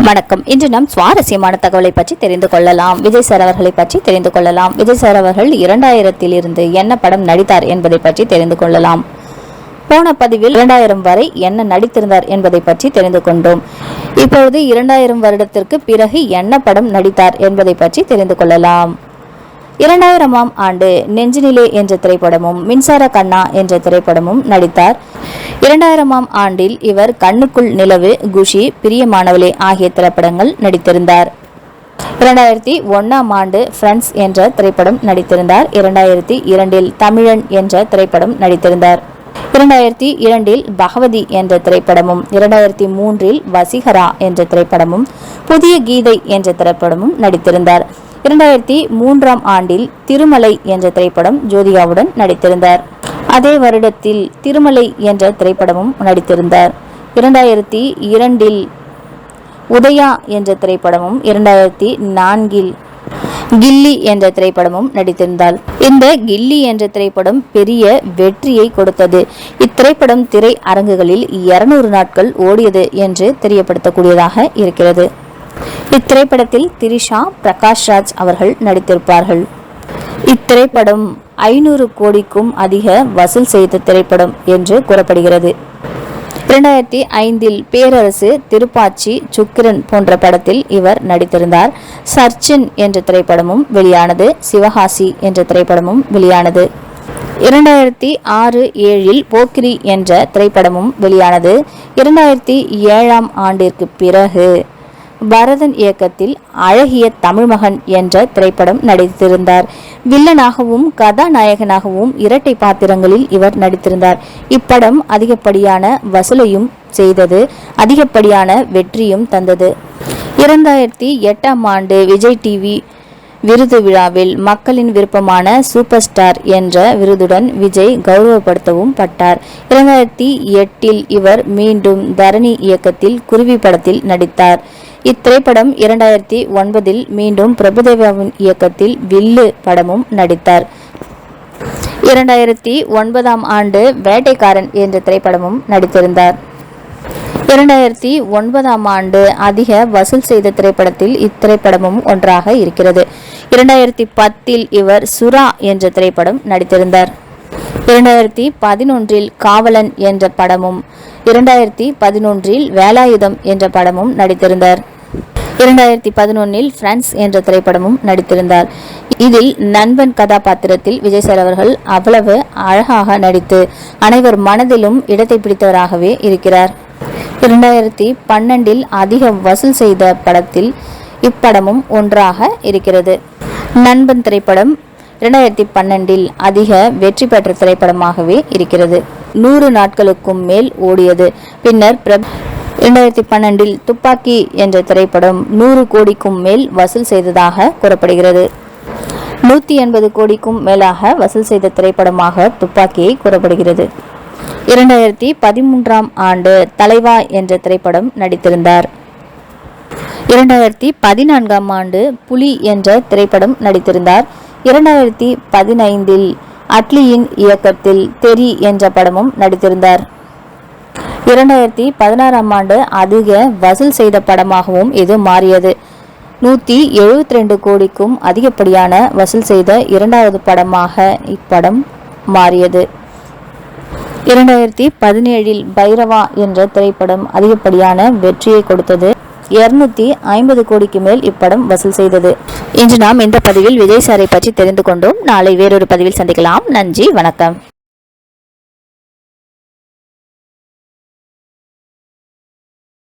வணக்கம். இன்று நாம் சுவாரஸ்யமான தகவலை பற்றி தெரிந்து கொள்ளலாம். விஜய் சார் அவர்களை பற்றி தெரிந்து கொள்ளலாம். விஜய் சார் அவர்கள் இரண்டாயிரத்தில் இருந்து என்ன படம் நடித்தார் என்பதை பற்றி தெரிந்து கொள்ளலாம். போன பதிவில் இரண்டாயிரம் வரை என்ன நடித்திருந்தார் என்பதை பற்றி தெரிந்து கொண்டோம். இப்பொழுது இரண்டாயிரம் வருடத்திற்கு பிறகு என்ன படம் நடித்தார் என்பதை பற்றி தெரிந்து கொள்ளலாம். இரண்டாயிரமாம் ஆண்டு நெஞ்சினிலே என்ற திரைப்படமும் மின்சார கண்ணா என்ற திரைப்படமும் நடித்தார். இரண்டாயிரமாம் ஆண்டில் இவர் கண்ணுக்குள் நிலவு குஷி பிரியமானவளே ஆகிய திரைப்படங்கள் நடித்திருந்தார். இரண்டாயிரத்தி ஒன்னாம் ஆண்டு ஃப்ரெண்ட்ஸ் என்ற திரைப்படம் நடித்திருந்தார். இரண்டாயிரத்தி இரண்டில் தமிழன் என்ற திரைப்படம் நடித்திருந்தார். இரண்டாயிரத்தி இரண்டில் பகவதி என்ற திரைப்படமும் இரண்டாயிரத்தி மூன்றில் வசிகரா என்ற திரைப்படமும் புதிய கீதை என்ற திரைப்படமும் நடித்திருந்தார். இரண்டாயிரத்தி மூன்றாம் ஆண்டில் திருமலை என்ற திரைப்படம் ஜோதிகாவுடன் நடித்திருந்தார். அதே வருடத்தில் திருமலை என்ற திரைப்படமும் நடித்திருந்தார். இரண்டாயிரத்தி இரண்டில் உதயா என்ற திரைப்படமும் இரண்டாயிரத்தி நான்கில் கில்லி என்ற திரைப்படமும் நடித்திருந்தார். இந்த கில்லி என்ற திரைப்படம் பெரிய வெற்றியை கொடுத்தது. இத்திரைப்படம் திரை அரங்குகளில் இருநூறு நாட்கள் ஓடியது என்று தெரியப்படுத்தக்கூடியதாக இருக்கிறது. இத்திரைப்படத்தில் திரிஷா பிரகாஷ்ராஜ் அவர்கள் நடித்திருப்பார்கள். இத்திரைப்படம் ஐநூறு கோடிக்கும் அதிக வசூல் செய்த திரைப்படம் என்று கூறப்படுகிறது. இரண்டாயிரத்தி ஐந்தில் பேரரசு திருப்பாச்சி சுக்கிரன் போன்ற படத்தில் இவர் நடித்திருந்தார். சர்ச்சின் என்ற திரைப்படமும் வெளியானது சிவகாசி என்ற திரைப்படமும் வெளியானது. இரண்டாயிரத்தி ஆறு ஏழில் போக்கிரி என்ற திரைப்படமும் வெளியானது. இரண்டாயிரத்தி ஏழாம் ஆண்டிற்கு பிறகு பரதன் இயக்கத்தில் அழகிய தமிழ்மகன் என்ற திரைப்படம் நடித்திருந்தார். வில்லனாகவும் கதாநாயகனாகவும் இரட்டை பாத்திரங்களில் இவர் நடித்திருந்தார். இப்படம் அதிகப்படியான வசூலையும் செய்தது அதிகப்படியான வெற்றியும் தந்தது. இரண்டாயிரத்தி எட்டாம் ஆண்டு விஜய் டிவி விருது விழாவில் மக்களின் விருப்பமான சூப்பர் ஸ்டார் என்ற விருதுடன் விஜய் கௌரவப்படுத்தவும் பட்டார். இரண்டாயிரத்தி எட்டில் இவர் மீண்டும் தரணி இயக்கத்தில் குருவி படத்தில் நடித்தார். இத்திரைப்படம் இரண்டாயிரத்தி ஒன்பதில் மீண்டும் பிரபுதேவாவின் இயக்கத்தில் வில்லு படமும் நடித்தார். இரண்டாயிரத்தி ஒன்பதாம் ஆண்டு வேட்டைக்காரன் என்ற திரைப்படமும் நடித்திருந்தார். இரண்டாயிரத்தி ஒன்பதாம் ஆண்டு அதிக வசூல் செய்த திரைப்படத்தில் இத்திரைப்படமும் ஒன்றாக இருக்கிறது. இரண்டாயிரத்தி பத்தில் இவர் சுரா என்ற திரைப்படம் நடித்திருந்தார். இரண்டாயிரத்தி பதினொன்றில் காவலன் என்ற படமும் இரண்டாயிரத்தி பதினொன்றில் வேலாயுதம் என்ற படமும் நடித்திருந்தார். இரண்டாயிரத்தி பதினொன்னில் பிரான்ஸ் என்ற திரைப்படமும் நடித்திருந்தார். இதில் நண்பன் கதாபாத்திரத்தில் விஜய் சார் அவர்கள் அவ்வளவு அழகாக நடித்து அனைவர் மனதிலும் இடத்தை பிடித்தவராகவே இருக்கிறார். இரண்டாயிரத்தி பன்னெண்டில் அதிக வசூல் செய்த படத்தில் இப்படமும் ஒன்றாக இருக்கிறது. நண்பன் திரைப்படம் இரண்டாயிரத்தி பன்னெண்டில் அதிக வெற்றி பெற்ற திரைப்படமாகவே இருக்கிறது. நூறு நாட்களுக்கும் மேல் ஓடியது. பின்னர் இரண்டாயிரத்தி பன்னெண்டில் துப்பாக்கி என்ற திரைப்படம் நூறு கோடிக்கும் மேல் வசூல் செய்ததாக கூறப்படுகிறது. நூற்றி எண்பது கோடிக்கும் மேலாக வசூல் செய்த திரைப்படமாக துப்பாக்கியை கூறப்படுகிறது. இரண்டாயிரத்தி பதிமூன்றாம் ஆண்டு தலைவா என்ற திரைப்படம் நடித்திருந்தார். இரண்டாயிரத்தி பதினான்காம் ஆண்டு புலி என்ற திரைப்படம் நடித்திருந்தார். இரண்டாயிரத்தி பதினைந்தில் அட்லியின் இயக்கத்தில் தெரி என்ற படமும் நடித்திருந்தார். இரண்டாயிரத்தி பதினாறாம் ஆண்டு அதிக வசூல் செய்த படமாகவும் இது மாறியது. நூற்றி எழுபத்தி ரெண்டு கோடிக்கும் அதிகப்படியான வசூல் செய்த இரண்டாவது படமாக இப்படம் மாறியது. இரண்டாயிரத்தி பதினேழில் பைரவா என்ற திரைப்படம் அதிகப்படியான வெற்றியை கொடுத்தது. இருநூத்தி ஐம்பது கோடிக்கு மேல் இப்படம் வசூல் செய்தது. இன்று நாம் இந்த பதிவில் விஜய் சாரை பற்றி தெரிந்து கொண்டோம். நாளை வேறொரு பதிவில் சந்திக்கலாம். நன்றி வணக்கம்.